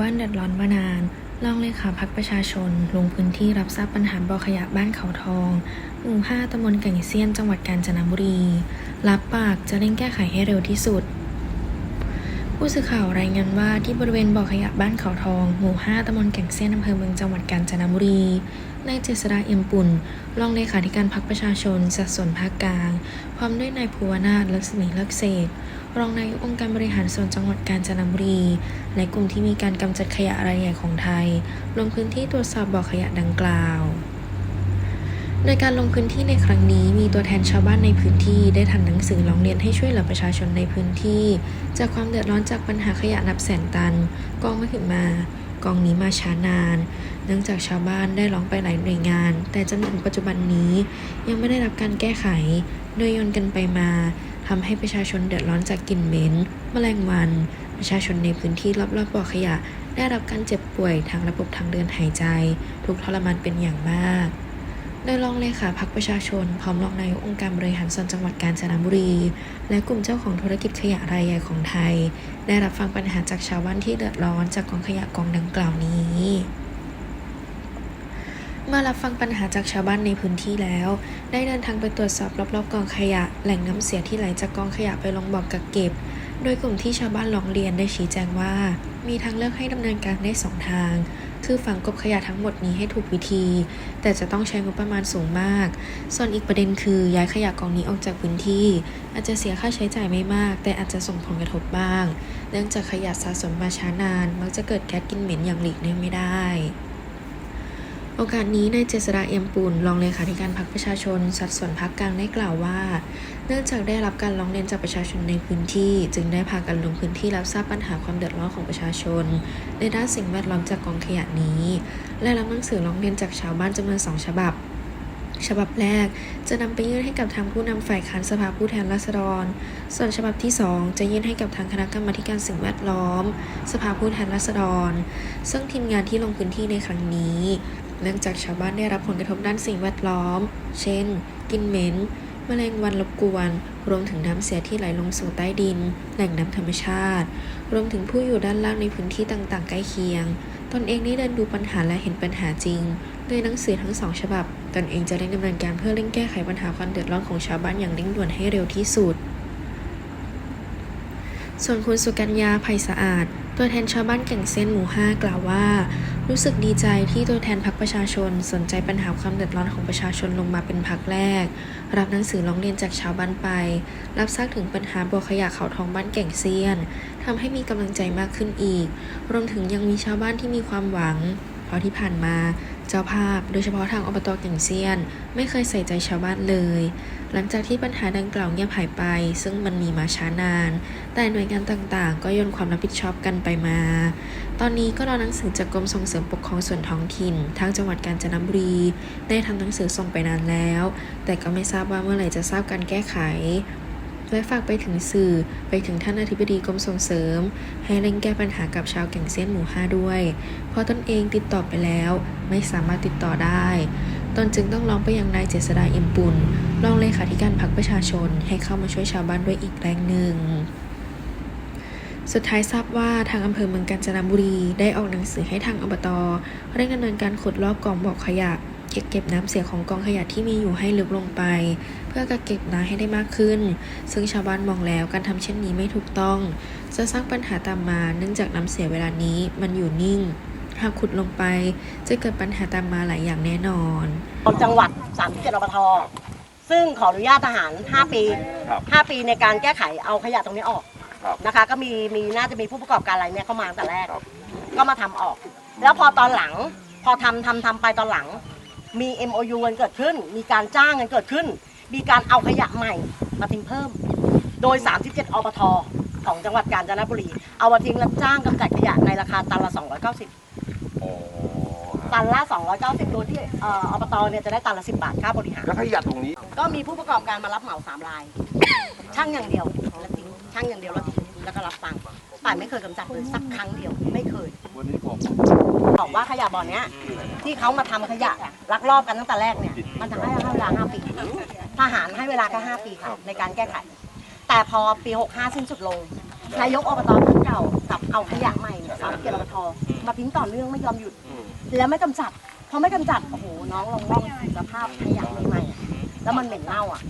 บ้านเดือดร้อนมานานรองเลขาพักประชาชน ลงพื้นที่รับทราบปัญหาบ่อขยะบ้านเขาทองหมู่5ตำบลแก่งเซียน จังหวัดกาญจนบุรี รับปากจะเร่งแก้ไขให้เร็วที่สุด ผู้สื่อข่าวรายงานว่าที่บริเวณบ่อขยะบ้านเขาทอง หมู่5ตำบลแก่งเซียนอำเภอเมืองจังหวัดกาญจนบุรี นายเจษดาเอี่ยมปุ่น รองเลขาธิการพักประชาชน สัดส่วนภาคกลาง พร้อมด้วยนายภูวนาถลักษณีลิกเศษ รองนายกองค์การบริหารส่วนจังหวัดกาญจนบุรี และกลุ่มที่มีการกำจัดขยะรายใหญ่ของไทย ลงพื้นที่ตรวจสอบบ่อขยะดังกล่าวโดยการลงพื้นที่ในครั้งนี้มีตัวแทนชาวบ้านในพื้นที่ได้ทำหนังสือร้องเรียนให้ช่วยเหลือประชาชนในพื้นที่ จากความเดือดร้อนจากปัญหาขยะนับแสนตัน กองมาถึงมา กองนี้มาช้านาน เนื่องจากชาวบ้านได้ร้องไปหลายหน่วยงาน แต่จนถึงปัจจุบันนี้ยังไม่ได้รับการแก้ไข โดยโยนกันไปมาทำให้ประชาชนเดือดร้อนจากกลิ่นเหม็นแมลงวัน ประชาชนในพื้นที่รอบๆบ่อขยะ ได้รับการเจ็บป่วยทางระบบทางเดินหายใจ ทุกทรมานเป็นอย่างมาก ดยรองเลขาพักประชาชน พร้อมรองนายกองค์การบริหารส่วนจังหวัดกาญจนบุรี และกลุ่มเจ้าของธุรกิจขยะรายใหญ่ของไทย ได้รับฟังปัญหาจากชาวบ้านที่เดือดร้อนจากกองขยะกองดังกล่าวนี้ เมื่อรับฟังปัญหาจากชาวบ้านในพื้นที่แล้ว ได้เดินทางไปตรวจสอบรอบๆกองขยะ แหล่งน้ำเสียที่ไหลจากกองขยะไปลงบ่อกักเก็บ โดยกลุ่มที่ชาวบ้านร้องเรียนได้ชี้แจงว่า มีทางเลือกให้ดำเนินการได้สองทาง คือฝังกบขยะทั้งหมดนี้ให้ถูกวิธี แต่จะต้องใช้งบประมาณสูงมาก ส่วนอีกประเด็นคือย้ายขยะกองนี้ออกจากพื้นที่ อาจจะเสียค่าใช้จ่ายไม่มาก แต่อาจจะส่งผลกระทบบ้าง เนื่องจากขยะสะสมมาช้านาน มักจะเกิดแก๊สกินเหม็นอย่างหลีกเลี่ยงไม่ได้ โอกาสนี้นายเจษดาเอี่ยมปุ่นรองเลขาธิการพรรคประชาชน สัดส่วนพรรคกลางได้กล่าวว่า เนื่องจากได้รับการร้องเรียนจากประชาชนในพื้นที่ จึงได้พากันลงพื้นที่รับทราบปัญหาความเดือดร้อนของประชาชน ในด้านสิ่งแวดล้อมจากกองขยะนี้ และรับหนังสือร้องเรียนจากชาวบ้านจำนวนสองฉบับ ฉบับแรกจะนำไปยื่นให้กับทางผู้นำฝ่ายค้านสภาผู้แทนราษฎร ส่วนฉบับที่ 2 จะยื่นให้กับทางคณะกรรมาการสิ่งแวดล้อม สภาผู้แทนราษฎร ซึ่งทีมงานที่ลงพื้นที่ในครั้งนี้ เนื่องจากชาวบ้านได้รับผลกระทบด้านสิ่งแวดล้อม เช่น กินเหม็นแมลงวันรบกวน รวมถึงน้ำเสียที่ไหลลงสู่ใต้ดิน แหล่งน้ำธรรมชาติ รวมถึงผู้อยู่ด้านล่างในพื้นที่ต่างๆ ใกล้เคียง ตนเองได้เดินดูปัญหาและเห็นปัญหาจริงโดยหนังสือทั้งสองฉบับ ตนเองจะเร่งดำเนินการเพื่อเร่งแก้ไขปัญหาความเดือดร้อนของชาวบ้านอย่างเร่งด่วนให้เร็วที่สุด ส่วนคุณสุกัญญาไผ่สะอาด ตัวแทนชาวบ้านแก่งเส้นหมู่ 5 กล่าวว่า รู้สึกดีใจที่ตัวแทนพรรคประชาชน สนใจปัญหาความเดือดร้อนของประชาชนลงมาเป็นพรรคแรก รับหนังสือร้องเรียนจากชาวบ้านไป รับทราบถึงปัญหาบ่อขยะเขาทองบ้านแก่งเซียนทำให้มีกำลังใจมากขึ้นอีก รวมถึงยังมีชาวบ้านที่มีความหวัง เพราะที่ผ่านมา เจ้าภาพ โดยเฉพาะทางอบตแก่งเซียน ไม่เคยใส่ใจชาวบ้านเลย หลังจากที่ปัญหาดังกล่าวเงียบหายไป ซึ่งมันมีมาช้านาน แต่หน่วยงานต่างๆ ก็โยนความรับผิดชอบกันไปมา ตอนนี้ก็รอหนังสือจากกรมส่งเสริมปกครองส่วนท้องถิ่น ทางจังหวัดกาญจนบุรี ได้ทำหนังสือส่งไปนานแล้ว แต่ก็ไม่ทราบว่าเมื่อไหร่จะทราบการแก้ไข และฝากไปถึงสื่อไปถึงท่านอธิบดีกรมส่งเสริม ให้เร่งแก้ปัญหากับชาวแก่งเซียนหมู่ห้าด้วย เพราะตนเองติดต่อไปแล้ว ไม่สามารถติดต่อได้ตนจึงต้องร้องไปยังนายเจษดาเอ็มปุนรองเลขาธิการพรรคประชาชน ให้เข้ามาช่วยชาวบ้านด้วยอีกแรงหนึ่งสุดท้ายทราบว่าทางอำเภอเมืองกาญจนบุรีได้ออกหนังสือให้ทางอบตเร่งดำเนินการขุดลอกกองบ่อขยะ เก็บเก็บน้ำเสียของกองขยะที่มีอยู่ให้ลึกลงไป พื่อกักเก็บน้ำให้ได้มากขึ้น ซึ่งชาวบ้านมองแล้วการทำเช่นนี้ไม่ถูกต้อง จะสร้างปัญหาตามมา เนื่องจากน้ำเสียเวลานี้มันอยู่นิ่ง หากขุดลงไป จะเกิดปัญหาตามมาหลายอย่างแน่นอนของจังหวัด37อบทซึ่งขออนุญาตทหาร 5 ปีครับ5ปีในการแก้ไขเอาขยะตรงนี้ออกครับนะคะ ก็มีมีน่าจะมีผู้ประกอบการรายเนี้ยเข้ามาตั้งแต่แรกครับก็มาทำออก แล้วพอตอนหลังพอทำทำทำไปตอนหลังมี MOU กันเกิดขึ้น มีการจ้างกันเกิดขึ้น มีการเอาขยะใหม่มาทิ้งเพิ่ม โดย 37อบทของจังหวัดกาญจนบุรี เอามาทิ้งและจ้างกำจัดขยะในราคาตันละ 290 โอ้ตันละ 290 โดยที่เอ่ออบตเนี่ยจะได้ตันละ 10 บาทค่าบริหาร แล้วขยะตรงนี้ ก็มีผู้ประกอบการมารับเหมาสามราย ช่างอย่างเดียวแล้วทิ้งช่างอย่างเดียวแล้วทิ้งแล้วก็รับตังค์ แต่ไม่เคยกำจัดเลยสักครั้งเดียวไม่เคย วันนี้ผมบอกว่าขยะบ่อเนี้ย ที่เขามาทำขยะลักลอบกันตั้งแต่แรกเนี่ย มันจะให้เวลาห้าปีทหารให้เวลาแค่ห้าปีค่ะในการแก้ไข แต่พอปี 65 สิ้นสุดลง นายกอบตท่านเก่ากับเอาขยะใหม่สามเกียรติทมาทิ้งต่อเนื่องไม่ยอมหยุด แล้วไม่กำจัด พอไม่กำจัด โอ้โห น้องลองลองสภาพขยะใหม่ๆอะแล้วมันเหม็นเน่าอะ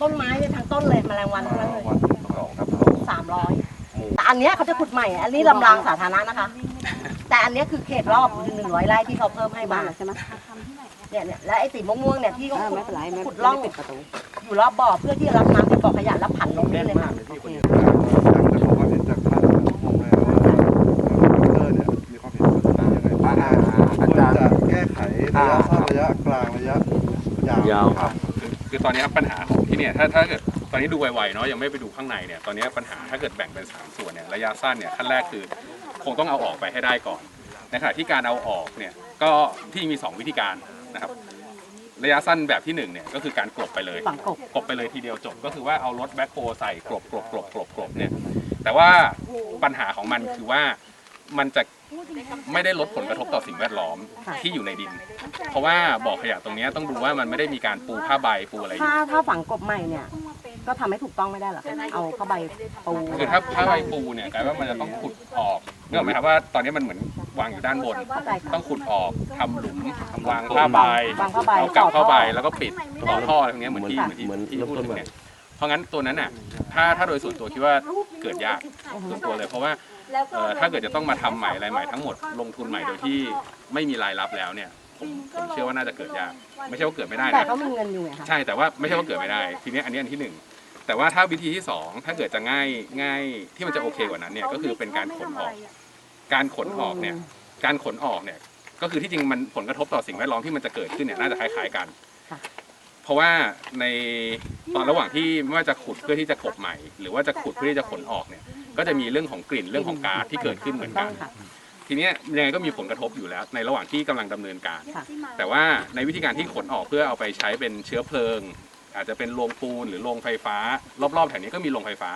ต้นไม้เนี่ยทั้งต้นเลยแมลงวันทั้งนั้นเลยวันสองครับสามร้อย แต่อันเนี้ยเขาจะขุดใหม่ อันนี้ลำรางสาธารณะนะคะ แต่อันเนี้ยคือเขตรอบหนึ่งร้อยไร่ที่เขาเพิ่มให้มาใช่ไหมเนี่ยเนี่ยและไอ้สีม่วงๆเนี่ยที่เขาขุดขุดร่องอยู่รอบบ่อเพื่อที่จะรับน้ำจากบ่อขยะแล้วผันลงนี่เลยค่ะอยากจะขอความเห็นจากท่านผมเลยว่าเออเนี่ยมีความเห็นยังไงบ้างควรจะแก้ไขระยะสั้นระยะกลางระยะยาวยาวครับคือคือตอนนี้ครับปัญหาของที่เนี่ยถ้าถ้าเกิดต อนนี้ดูไวๆเนาะยังไม่ไปดูข้างในเนี่ยตอนนี้ปัญหาถ้าเกิดแบ่งเป็นสามส่วนเนี่ยระยะสั้นเนี่ยขั้นแรกคือ คงต้องเอาออกไปให้ได้ก่อนในขณะที่การเอาออกเนี่ยก็ที่มี 2 วิธีการนะครับระยะสั้นแบบที่หนึ่งเนี่ยก็คือการกลบไปเลยฝังกบกลบไปเลยทีเดียวจบ ก็คือว่าเอารถแบ็คโฮใส่กลบกลบกลบกลบกลบเนี่ยแต่ว่าปัญหาของมันคือว่ามันจะไม่ได้ลดผลกระทบต่อสิ่งแวดล้อมที่อยู่ในดิน เพราะว่าบ่อขยะตรงเนี้ยต้องดูว่ามันไม่ได้มีการปูผ้าใบปูอะไรอยู่ ถ้าถ้าฝังกบใหม่เนี่ย ก็ทำให้ถูกต้องไม่ได้หรอคะเอาเข้าใบปู คือถ้าผ้าใบปูเนี่ยกลายว่ามันจะต้องขุดออกเนื่องไหมครับว่าตอนนี้มันเหมือนวางอยู่ด้านบน เข้าใจค่ะ ต้องขุดออกทำหลุมวางผ้าใบวางผ้าใบเอากลับเข้าไปต่อท่อแล้วก็ปิดต่อท่ออะไรพวกเนี้ยเหมือนที่เหมือนที่เหมือนที่เริ่มพูดต้นถึงใหม่เนี่ยเพราะงั้นตัวนั้นน่ะถ้าถ้าโดยส่วนตัวคิดว่าเกิดยากส่วนตัวเลยเพราะว่าเอ่อถ้าเกิดจะต้องมาทำใหม่อะไรใหม่ทั้งหมดลงทุนใหม่โดยที่ไม่มีรายรับแล้วเนี่ยผมผมเชื่อว่าน่าจะเกิดยาก ไม่ใช่ว่าเกิดไม่ได้แต่นะ เขามีเงินอยู่ไงคะ ใช่แต่ว่าไม่ใช่ว่าเกิดไม่ได้ ทีเนี้ยอันนี้อันที่หนึ่ง แต่ว่าถ้าวิธีที่สองถ้าเกิดจะง่ายง่ายที่มันจะโอเคกว่านั้นเนี่ยก็คือเป็นการขนออก การขนออกเนี่ยการขนออกเนี่ยก็คือที่จริงมันผลกระทบต่อสิ่งแวดล้อมที่มันจะเกิดขึ้นเนี่ยน่าจะคล้ายๆกันค่ะเพราะว่าในตอนระหว่างที่ไม่ว่าจะขุดเพื่อที่จะกลบใหม่ หรือว่าจะขุดเพื่อที่จะขนออกเนี่ยก็จะมีเรื่องของกลิ่นเรื่องของก๊าซที่เกิดขึ้นเหมือนต้กัองนค่ะทีเนี้ยยังไงก็มีผลกระทบอยู่แล้ว ในระหว่างที่กำลังดำเนินการค่ะแต่ว่าในวิธีการที่ขนออกเพื่อเอาไปใช้เป็นเชื้อเพลิง อาจจะเป็นโรงปูนหรือโรงไฟฟ้า รอบๆแถวนี้ก็มีโรงไฟฟ้า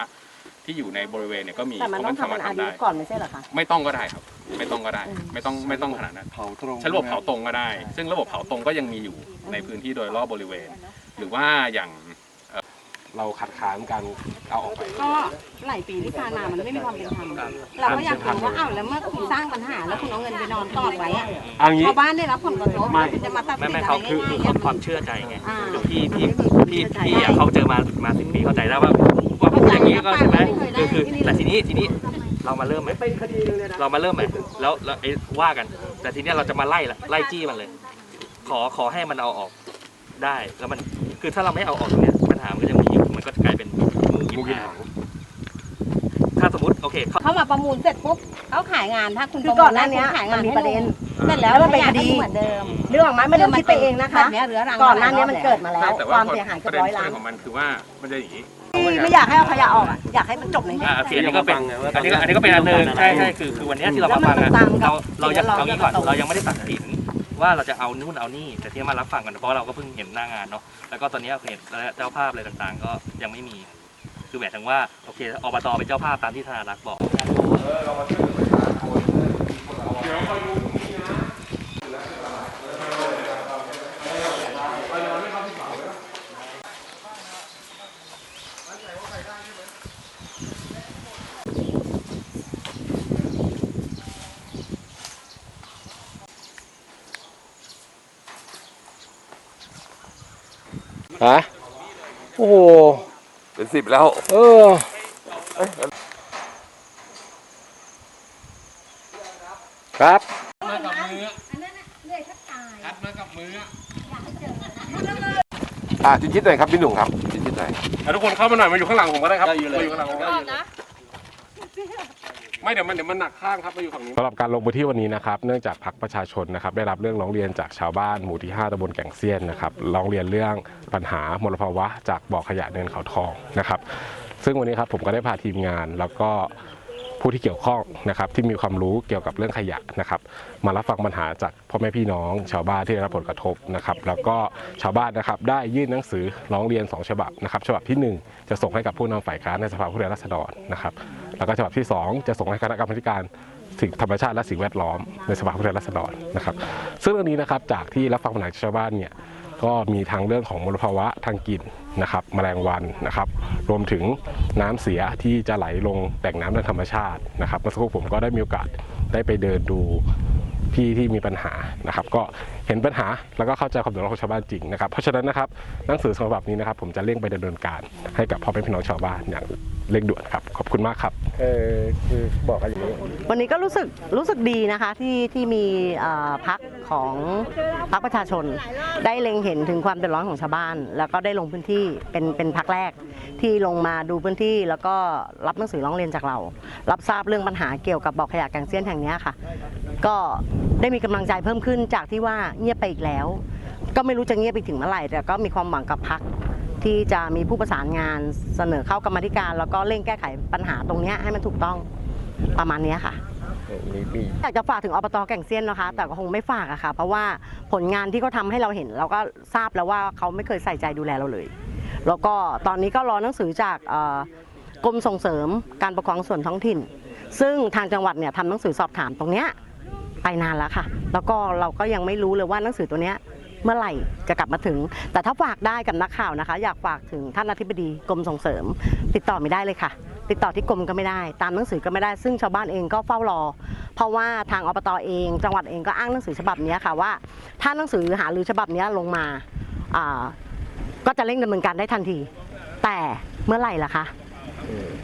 ที่อยู่ในบริเวณเนี่ยก็มีแต่มันต้องทำเป็นอาดีก่อนไม่ใช่เหรอคะไม่ต้องก็ได้ครับ ไม่ต้องก็ได้อืมไม่ต้องไม่ต้องขนาดนั้นเผาตรงใช้ระบบเผาตรงก็ได้ ซึ่งระบบเผาตรงก็ยังมีอยู่ในพื้นที่โดยรอบบริเวณ หรือว่าอย่างเอ่อเราคัดค้านการเอาออกไป ก็หลายปีที่ผ่านมามันไม่มีความเป็นธรรมเราก็อยากรู้ว่าอ้าวแล้วเมื่อคุณสร้างปัญหา แล้วคุณเอาเงินไปนอนกอดไว้อะเอางี้ชาวบ้านได้รับผลกระทบแล้วคุณจะมาตัดไม่สินไม่อะไรเขาคือง่ายคือๆความอะความเชื่อใจไงอ่าพี่พี่ พี่พี่อะเขาเจอมามาสิบปีเข้าใจได้ว่าว่าพูดอย่างนี้ก็ใช่ไหมคือคือแต่ทีนี้ทีนี้เรามาเริ่มไหมเรามาเริ่มไหมแล้วแล้วไอ้ว่ากัน แต่ทีเนี้ยเราจะมาไล่ละไล่จี้มันเลย ขอขอให้มันเอาออกได้แล้วมันคือถ้าเราไม่เอาออกตรงเนี้ยปัญหามันก็ยังมีอยู่มันก็จะกลายเป็นงูกินหางถ้าส มมติโอเคเขาเขามาประมูลเสร็จปุ๊บเขาขายงานถ้าคุณคือก่อนหน้าเนี้ยขายมังานนมีให้ประเด็น เสร็จแล้วแล้วมันเป็นคดีขยะก็เหมือนเดิมเรื่องไหมไม่ต้องคิดไปเองนะคะ แบบเนี้ยเรื้อรังก่อนหน้านี้มันเกิดมาแล้ว แต่คว่าวามเสียหายเกืปอบระเด็นร้อยล้านของมันคือว่ามันจะอย่างนี้ไม่อยากให้เอาขยะออกอะอยากให้มันจบในนี้ อ่าโอเคอันนี้ก็เป็นอันนี้ก็อันนี้ก็เป็นอันหนึ่งใช่ใช่คือคือวันเนี้ยที่เรามาฟังอะแล้วมันตรงตามกับเราเรายังสิ่งเอาที่งี้ก่อนเราเรายังไม่ได้ตัดสินว่าเราจะเอานู่นเอานี่แต่ที่มารับฟังกันเพราะเราก็เพิ่งเห็นหน้างานเนาะแล้วก็ตอนนี้เห็นเจ้าภาพอะไรต่างๆ ก็ยังไม่มี คือหมายถึงว่าโอเคอบตเป็นเจ้าภาพตามที่ธนารักษ์บอกฮะโอ้โห เป็นสิบแล้ว เออครับอ่าชิดๆหน่อยครับพี่หนุ่มครับชิดๆหน่อย อะทุกคนเข้ามาหน่อยมาอยู่ข้างหลังผมก็ได้ครับมาอยู่ข้างหลังผมก็ได้ ไม่เดี๋ยวมันเดี๋ยวมันหนักข้างครับมาอยู่ฝั่งนี้ สำหรับการลงพื้นที่วันนี้นะครับ เนื่องจากพักประชาชนนะครับได้รับเรื่องร้องเรียนจากชาวบ้านหมู่ที่ 5ตำบลแก่งเซียนนะครับร้องเรียนเรื่องปัญหามลภาวะจากบ่อขยะเนินเขาทองนะครับ ซึ่งวันนี้ครับผมก็ได้พาทีมงานแล้วก็ผู้ที่เกี่ยวข้องนะครับที่มีความรู้เกี่ยวกับเรื่องขยะนะครับ มารับฟังปัญหาจากพ่อแม่พี่น้อง ชาวบ้านที่ได้รับผลกระทบนะครับ แล้วก็ชาวบ้านนะครับได้ยื่นหนังสือร้องเรียน 2 ฉบับนะครับ ฉบับที่ 1 จะส่งให้กับผู้นำฝ่ายค้านในสภาผู้แทนราษฎรนะครับ แล้วก็ฉบับที่ 2 จะส่งให้คณะกรรมาธิการสิ่งธรรมชาติและสิ่งแวดล้อมในสภาผู้แทนราษฎรนะครับ ซึ่งเรื่องนี้นะครับจากที่รับฟังปัญหาชาวบ้านเนี่ยก็มีทางเรื่องของมลภาวะทางกลิ่นนะครับแมลงวันนะครับ รวมถึงน้ำเสียที่จะไหลลงแหล่งน้ำในธรรมชาตินะครับเมื่อสักครู่ผมก็ได้มีโอกาสได้ไปเดินดูที่ที่มีปัญหานะครับ ก็ เห็นปัญหาแล้วก็เข้าใจความเดือดร้อนของชาวบ้านจริงนะครับเพราะฉะนั้นนะครับหนังสือฉบับนี้นะครับ ผมจะเร่งไปดำเนินการให้กับพ่อแม่พี่น้องชาวบ้านอย่างเร่งด่วนครับขอบคุณมากครับเออคือบอกกันอย่างนี้วันนี้ก็รู้สึกรู้สึกดีนะคะที่ที่มีอ่อพักของพักประชาชน ได้เล็งเห็นถึงความเดือดร้อนของชาวบ้าน แล้วก็ได้ลงพื้นที่เป็นเป็นพักแรกที่ลงมาดูพื้นที่ แล้วก็รับหนังสือร้องเรียนจากเรา รับทราบเรื่องปัญหาเกี่ยวกับบ่อขยะแกงเซียนแห่งนี้ค่ะ ก็ได้มีกำลังใจเพิ่มขึ้นจากที่ว่าเงียบไปอีกแล้ว ก็ไม่รู้จะเงียบไปถึงเมื่อไหร่ แต่ก็มีความหวังกับพักที่จะมีผู้ประสานงานเสนอเข้ากรรมาธิการ แล้วก็เร่งแก้ไขปัญหาตรงเนี้ยให้มันถูกต้องประมาณเนี้ยค่ะมีมีอยากจะฝากถึงอบตแก่งเซียนนะคะ แต่ก็คงไม่ฝากอะค่ะ เพราะว่าผลงานที่เขาทำให้เราเห็น เราก็ทราบแล้วว่าเขาไม่เคยใส่ใจดูแลเราเลย แล้วก็ตอนนี้ก็รอหนังสือจากเอ่อกรมส่งเสริมการปกครองส่วนท้องถิ่น ซึ่งทางจังหวัดเนี่ยทำหนังสือสอบถามตรงเนี้ยไป นานแล้วค่ะ แล้วก็เราก็ยังไม่รู้เลยว่าหนังสือตัวเนี้ยเมื่อไหร่จะกลับมาถึง แต่ถ้าฝากได้กับนักข่าวนะคะ อยากฝากถึงท่านอธิบดีกรมส่งเสริม ติดต่อไม่ได้เลยค่ะ ติดต่อที่กรมก็ไม่ได้ ตามหนังสือก็ไม่ได้ซึ่งชาวบ้านเองก็เฝ้ารอ เพราะว่าทางอบตเอง จังหวัดเองก็อ้างหนังสือฉบับนี้ค่ะว่า ถ้าหนังสือหารือฉบับนี้ลงมาอ่าก็จะเร่งดำเนินการได้ทันที แต่เมื่อไหร่ล่ะคะ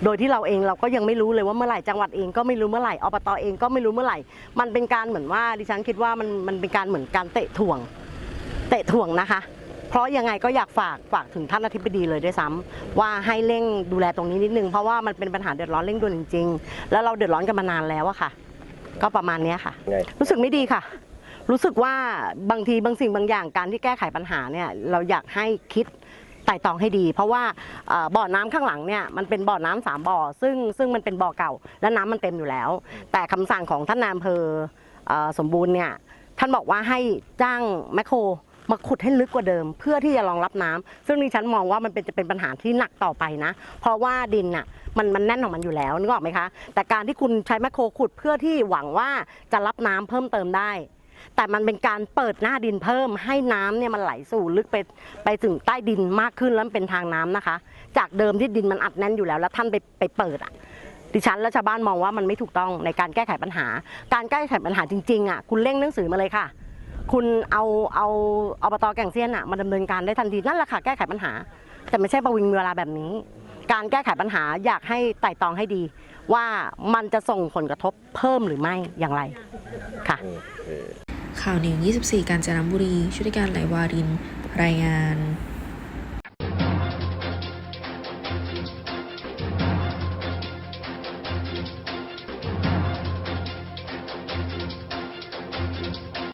โดยที่เราเองเราก็ยังไม่รู้เลยว่าเมื่อไหร่จังหวัดเองก็ไม่รู้เมื่อไหร่อบตเองก็ไม่รู้เมื่อไหร่ มันเป็นการเหมือนว่าดิฉันคิดว่ามันมันเป็นการเหมือนการเตะถ่วง เตะถ่วงนะคะ เพราะยังไงก็อยากฝากฝากถึงท่านอธิบดีเลยด้วยซ้ำว่าให้เร่งดูแลตรงนี้นิดนึงเพราะว่ามันเป็นปัญหาเดือดร้อนเร่งด่วนจริง ๆ แล้วเราเดือดร้อนกันมานานแล้วอะค่ะ ก็ประมาณเนี้ยค่ะไงรู้สึกไม่ดีค่ะรู้สึกว่าบางทีบางสิ่งบางอย่างการที่แก้ไขปัญหาเนี่ยเราอยากให้คิด ไต่ตองให้ดี เพราะว่าเอ่อบ่อน้ำข้างหลังเนี่ยมันเป็นบ่อน้ำสามบ่อ ซึ่งซึ่งมันเป็นบ่อเก่า และน้ำมันเต็มอยู่แล้ว แต่คำสั่งของท่านนายอำเภอเอ่อสมบูรณ์เนี่ยท่านบอกว่าให้จ้างแมคโครมาขุดให้ลึกกว่าเดิม เพื่อที่จะรองรับน้ำซึ่งดิฉันมองว่ามันเป็นจะเป็นปัญหาที่หนักต่อไปนะ เพราะว่าดินน่ะมันมันแน่นของมันอยู่แล้วนึกออกไหมคะ แต่การที่คุณใช้แมคโครขุดเพื่อที่หวังว่าจะรับน้ำเพิ่มเติมได้ แต่มันเป็นการเปิดหน้าดินเพิ่มให้น้ำเนี่ยมันไหลสู่ลึกไปไปถึงใต้ดินมากขึ้นแล้วมันเป็นทางน้ำนะคะ จากเดิมที่ดินมันอัดแน่นอยู่แล้ว แล้วท่านไปไปเปิดอะดิฉันและชาวบ้านมองว่ามันไม่ถูกต้องในการแก้ไขปัญหา การแก้ไขปัญหาจริงๆอะคุณเร่งหนังสือมาเลยค่ะ คุณเอาเอาอบตแก่งเซียนอะมาดำเนินการได้ทันทีนั่นแหละค่ะแก้ไขปัญหา แต่ไม่ใช่ประวิงเวลาแบบนี้ การแก้ไขปัญหาอยากให้ไต่ตองให้ดี ว่ามันจะส่งผลกระทบเพิ่มหรือไม่อย่างไรค่ะ ข่าวนิว24 กาญจนบุรีชุติการไหลวาริน รายงาน